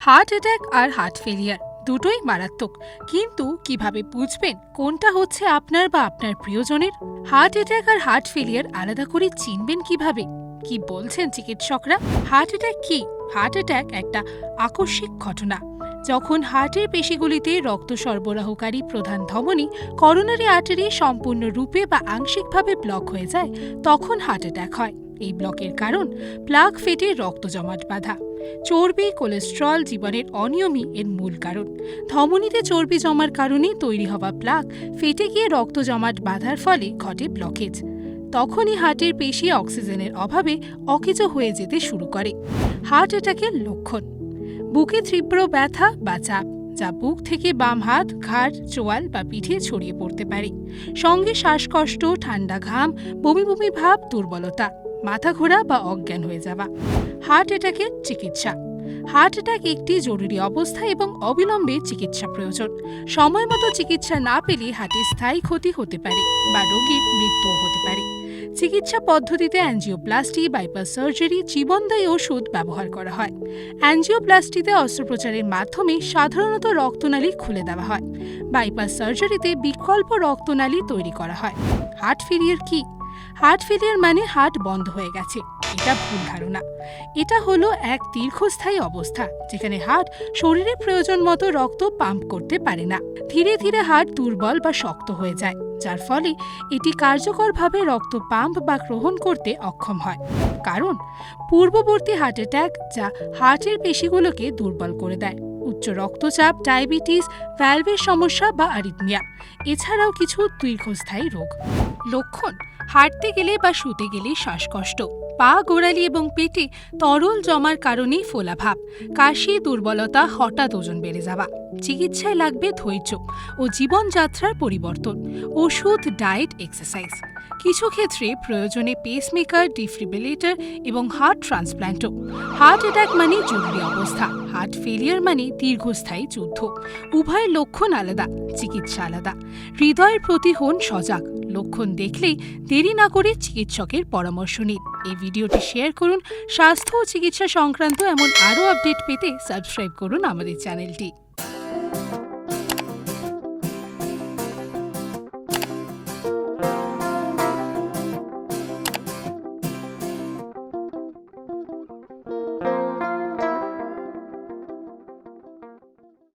Heart attack আর heart failure দুটোই মারাত্মক। কিন্তু কীভাবে বুঝবেন কোনটা হচ্ছে আপনার বা আপনার প্রিয়জনের? হার্ট অ্যাটাক আর হার্ট ফেলিয়ার আলাদা করে চিনবেন কীভাবে? কি বলছেন চিকিৎসকরা? হার্ট অ্যাটাক কি? হার্ট অ্যাটাক একটা আকস্মিক ঘটনা। যখন হার্টের পেশিগুলিতে রক্ত সরবরাহকারী প্রধান ধমনী করোনারি আর্টারি সম্পূর্ণরূপে বা আংশিকভাবে ব্লক হয়ে যায়, তখন হার্ট অ্যাটাক হয়। এই ব্লকের কারণ প্লাক ফেটে রক্ত জমাট বাঁধা। চর্বি, কোলেস্ট্রল জীবনের অনিয়মই এর মূল কারণ। ধমনীতে চর্বি জমার কারণে তৈরি হওয়া প্লাক ফেটে গিয়ে রক্ত জমাট বাঁধার ফলে ঘটে ব্লকেজ। তখনই হার্টের পেশি অক্সিজেনের অভাবে অকেজো হয়ে যেতে শুরু করে। হার্ট অ্যাটাকের লক্ষণ। বুকে তীব্র ব্যথা বা চাপ, যা বুক থেকে বাম হাত, ঘাড়, চোয়াল বা পিঠে ছড়িয়ে পড়তে পারে। সঙ্গে শ্বাসকষ্ট, ঠান্ডা ঘাম, বমি বমি ভাব, দুর্বলতা। মাথা ঘোরা বা অজ্ঞান হয়ে যাওয়া। হার্ট অ্যাটাকের চিকিৎসা। হার্ট অ্যাটাক একটি জরুরি অবস্থা এবং অবিলম্বে চিকিৎসা প্রয়োজন। সময় মতো চিকিৎসা না পেলে হার্টের স্থায়ী ক্ষতি হতে পারে বা রোগীর মৃত্যুও হতে পারে। চিকিৎসা পদ্ধতিতে অ্যাঞ্জিওপ্লাস্টি বাইপাস সার্জারি, জীবনদায়ী ওষুধ ব্যবহার করা হয়। অ্যাঞ্জিওপ্লাস্টিতে অস্ত্রোপচারের মাধ্যমে সাধারণত রক্তনালী খুলে দেওয়া হয়। বাইপাস সার্জারিতে বিকল্প রক্তনালী তৈরি করা হয়। হার্ট ফেলিয়ার কি? হার্ট ফেলিয়ার মানে হার্ট বন্ধ হয়ে গেছে। এটা ভুল ধারণা। এটা হলো এক দীর্ঘস্থায়ী অবস্থা, যেখানে হার্ট শরীরে প্রয়োজন মতো রক্ত পাম্প করতে পারে না। ধীরে ধীরে হার্ট দুর্বল বা শক্ত হয়ে যায়, যার ফলে এটি কার্যকরভাবে রক্ত পাম্প বা গ্রহণ করতে অক্ষম হয়। কারণ, পূর্ববর্তী হার্ট অ্যাটাক যা হার্টের পেশিগুলোকে দুর্বল করে দেয়। উচ্চ রক্তচাপ, ডায়াবেটিস ভ্যালভের সমস্যা বা আরিদমিয়া এছাড়াও কিছু দীর্ঘস্থায়ী রোগ। লক্ষণ, হাঁটতে গেলে বা শুতে গেলে শ্বাসকষ্ট, পা গোড়ালি এবং পেটে তরল জমার কারণে ফোলাভাব, কাশি, দুর্বলতা, হঠাৎ ওজন বেড়ে যাওয়া। চিকিৎসায় লাগবে ধৈর্য ও জীবনযাত্রার পরিবর্তন, ওষুধ, ডায়েট, এক্সারসাইজ। কিছু ক্ষেত্রে প্রয়োজনে পেসমেকার ডিফ্রিবিলেটর এবং হার্ট ট্রান্সপ্ল্যান্টও হার্ট অ্যাটাক মানে জরুরি অবস্থা হার্ট ফেলিয়ার মানে দীর্ঘস্থায়ী যুদ্ধ। উভয়ের লক্ষণ আলাদা, চিকিৎসা আলাদা। হৃদয়ের প্রতি হন সজাগ, লক্ষণ দেখলেই দেরি না করে চিকিৎসকের পরামর্শ নিন। এই ভিডিওটি শেয়ার করুন। স্বাস্থ্য ও চিকিৎসা সংক্রান্ত এমন আরও আপডেট পেতে সাবস্ক্রাইব করুন আমাদের চ্যানেলটি thank you